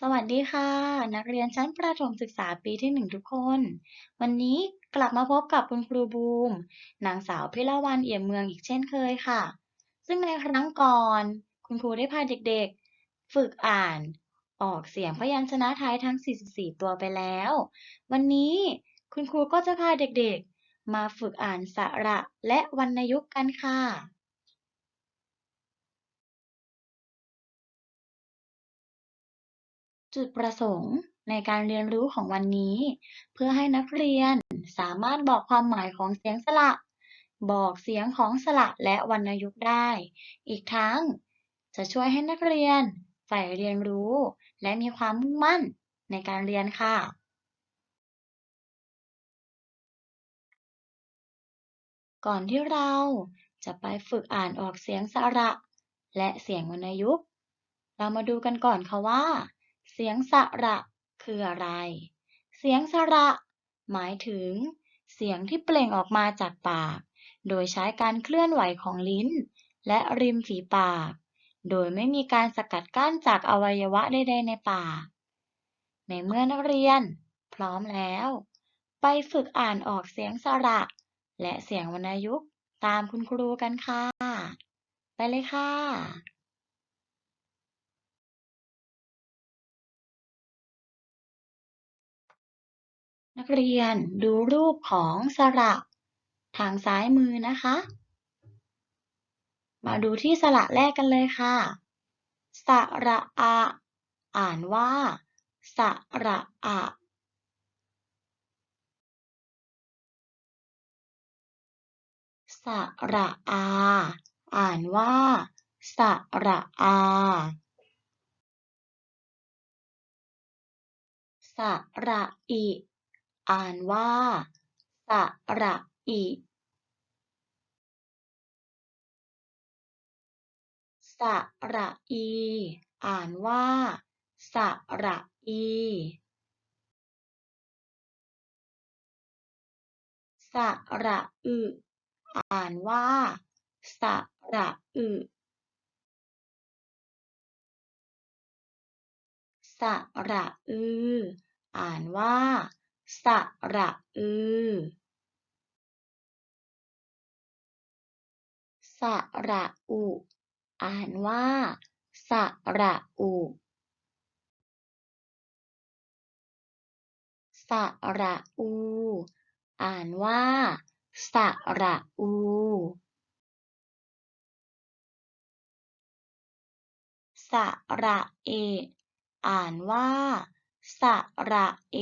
สวัสดีค่ะ นักเรียนชั้นประถมศึกษาปีที่หนึ่งทุกคน วันนี้กลับมาพบกับคุณครูบูม นางสาวพิลาวันเอี่ยมเมืองอีกเช่นเคยค่ะ ซึ่งในครั้งก่อน คุณครูได้พาเด็กๆ ฝึกอ่าน ออกเสียงพยัญชนะไทยทั้ง 44 ตัวไปแล้ว วันนี้คุณครูก็จะพาเด็กๆ มาฝึกอ่านสระและวรรณยุกต์กันค่ะ จุดประสงค์ในการเรียนรู้ของวันนี้ เพื่อให้นักเรียนสามารถบอกความหมายของเสียงสระ บอกเสียงของสระและวรรณยุกต์ได้ อีกทั้ง จะช่วยให้นักเรียนใฝ่เรียนรู้ และมีความมุ่งมั่นในการเรียนค่ะก่อนที่เราจะไปฝึกอ่านออกเสียงสระ และเสียงวรรณยุกต์ เรามาดูกันก่อนค่ะว่า เสียงสระคืออะไร เสียงสระ หมายถึง เสียงที่เปล่งออกมาจากปาก โดยใช้การเคลื่อนไหวของลิ้น และริมฝีปาก โดยไม่มีการสกัดกั้นจากอวัยวะใดๆในปาก ในเมื่อนักเรียน พร้อมแล้ว ไปฝึกอ่านออกเสียงสระ และเสียงวรรณยุกต์ตามคุณครูกันค่ะ ไปเลยค่ะ นักเรียนดูรูปของสระทางซ้ายมือนะคะ มาดูที่สระแรกกันเลยค่ะ สระอะ อ่านว่า สระอะสระอา อ่านว่า สระอาสระอิ อ่านว่า สระอิสระอี อ่านว่า สระอีสระอึ อ่านว่า สระอึสระอือ อ่านว่า สระอือ สระอุ อ่านว่า สระอุ สระอู อ่านว่า สระอูสระเอ อ่านว่า สระเอ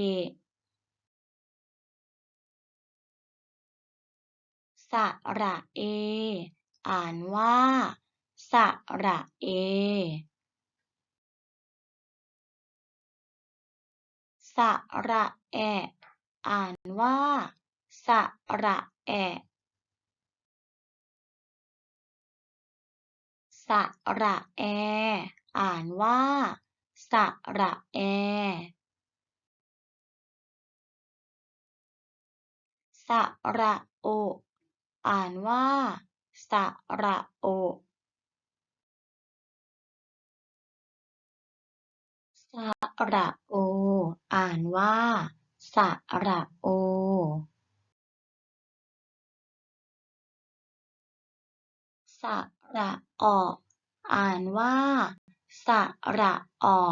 ะสระเอ อ่านว่าสระเอสระแอ อ่านว่าสระแอะสระแอ อ่านว่าสระแอสระโอ อ่านว่า สระโอ สระโอ อ่านว่า สระโอสระอออ่านว่า สระออ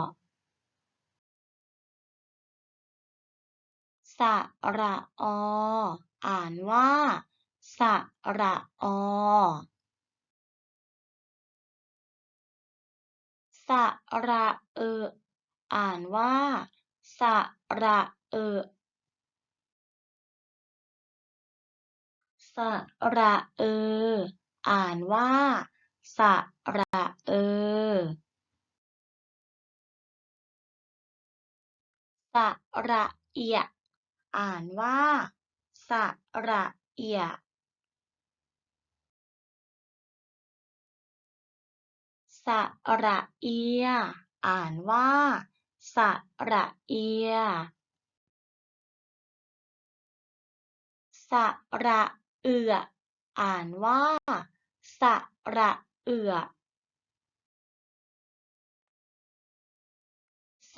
สระอ อ่านว่า สระอ สระเออ อ่านว่า สระเออ สระเออ อ่านว่า สระเออสระเอีย อ่านว่า สระเอีย สระเอีย อ่านว่า สระเอีย สระเอือ อ่านว่า สระเอือ ส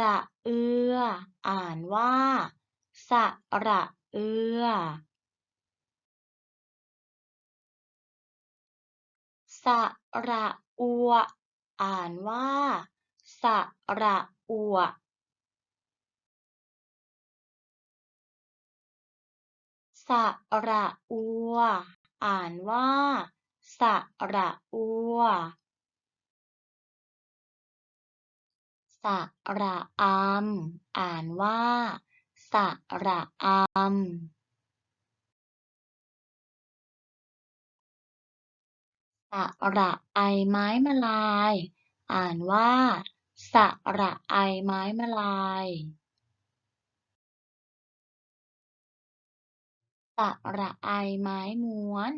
ระเอือ อ่านว่า สระเอือ สระอัว อ่านว่า สระอัวสระอัว อ่านว่า สระอัวสระอำอ่านว่า สระอำ สระไอไม้มลาย อ่านว่า สระไอไม้มลายสระไอไม้ม้วน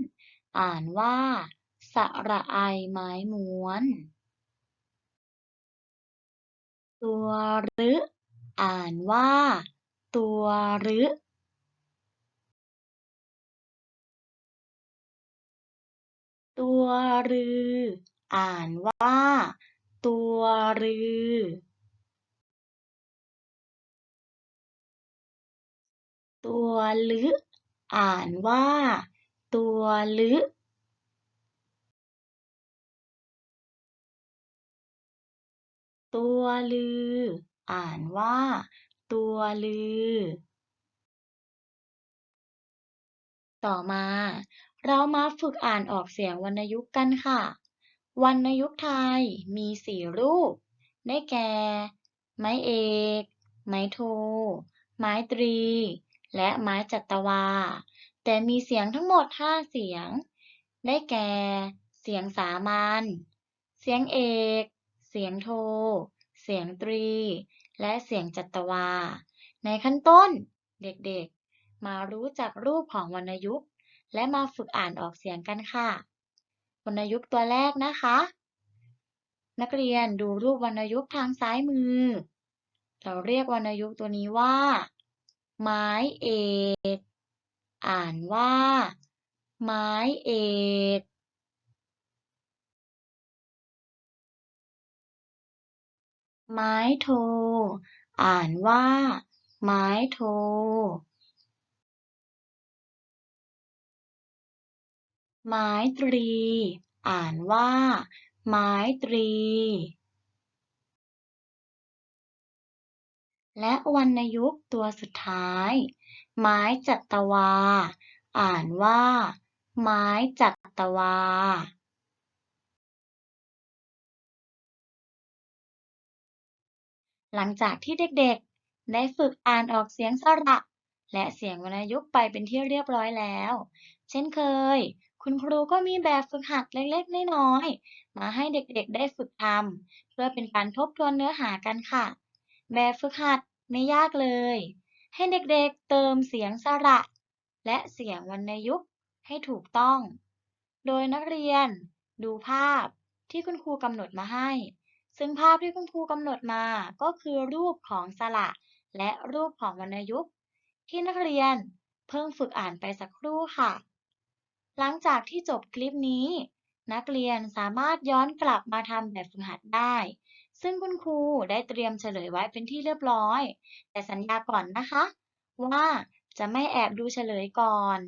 อ่านว่าสระไอไม้ม้วน ตัวรึ อ่านว่า ตัวรึ ตัวรือ อ่านว่า ตัวรือ ตัวลึอ่านว่า ตัวลึตัวลือ อ่านว่า ตัวลือ ต่อมา เรามาฝึกอ่านออกเสียงวรรณยุกต์กันค่ะ วรรณยุกต์ไทยมีสี่รูป ได้แก่ ไม้เอก ไม้โท ไม้ตรี และไม้จัตวา แต่มีเสียงทั้งหมดห้าเสียง ได้แก่ เสียงสามัญ เสียงเอก เสียงโท เสียงตรี และเสียงจัตวา ในขั้นต้น เด็กๆ มารู้จักรูปของวรรณยุกต์ และมาฝึกอ่านออกเสียงกันค่ะ วรรณยุกต์ตัวแรกนะคะ นักเรียนดูรูปวรรณยุกต์ทางซ้ายมือ เราเรียกวรรณยุกต์ตัวนี้ว่า ไม้เอก อ่านว่า ไม้เอกไม้โท อ่านว่า ไม้โท ไม้ตรี อ่านว่า ไม้ตรี และวรรณยุกต์ตัวสุดท้าย ไม้จัตวา อ่านว่า ไม้จัตวาหลังจากที่เด็กๆ ได้ฝึกอ่านออกเสียงสระ และเสียงวรรณยุกต์ไปเป็นที่เรียบร้อยแล้ว เช่นเคย คุณครูก็มีแบบฝึกหัดเล็กๆ น้อยๆ มาให้เด็กๆ ได้ฝึกทำเพื่อเป็นการทบทวนเนื้อหากันค่ะ แบบฝึกหัดไม่ยากเลย ให้เด็กๆ เติมเสียงสระ และเสียงวรรณยุกต์ให้ถูกต้อง โดยนักเรียนดูภาพที่คุณครูกำหนดมาให้ ซึ่งภาพที่คุณครูกำหนดมาก็คือรูปของสระ และรูปของวรรณยุกต์ที่นักเรียนเพิ่งฝึกอ่านไปสักครู่ค่ะ หลังจากที่จบคลิปนี้ นักเรียนสามารถย้อนกลับมาทำแบบฝึกหัดได้ ซึ่งคุณครูได้เตรียมเฉลยไว้เป็นที่เรียบร้อย แต่สัญญาก่อนนะคะ ว่าจะไม่แอบดูเฉลยก่อน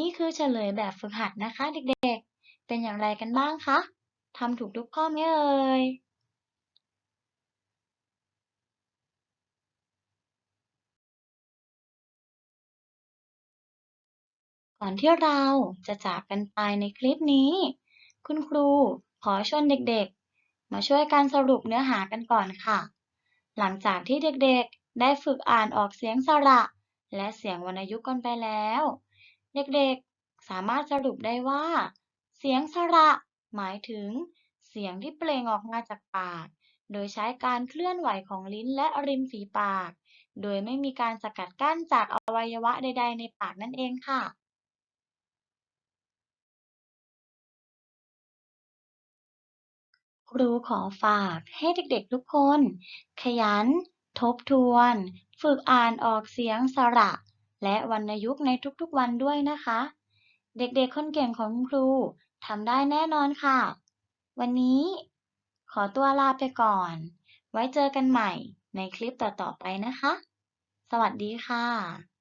นี่คือเฉลยแบบฝึกหัดนะคะเด็กๆ เป็นอย่างไรกันบ้างคะ ทำถูกทุกข้อไหมเอ่ย อนที่เราจะจากกันไปในคลิปนี้ คุณครูขอชวนเด็กๆ มาช่วยกันสรุปเนื้อหากันก่อนค่ะ หลังจากที่เด็กๆ ได้ฝึกอ่านออกเสียงสระ และเสียงวรรณยุกต์กันไปแล้ว เด็กๆ สามารถสรุปได้ว่า เสียงสระ หมายถึง เสียงที่เปล่งออกมาจากปาก โดยใช้การเคลื่อนไหวของลิ้นและริมฝีปาก โดยไม่มีการสกัดกั้นจากอวัยวะใด ๆ ในปากนั่นเองค่ะ ครูขอฝากให้เด็กๆทุกคน ขยัน ทบทวน ฝึกอ่านออกเสียงสระ และวรรณยุกต์ในทุกๆวันด้วยนะคะ เด็กๆคนเก่งของคุณครูทำได้แน่นอนค่ะ วันนี้ ขอตัวลาไปก่อน ไว้เจอกันใหม่ในคลิปต่อๆไปนะคะ สวัสดีค่ะ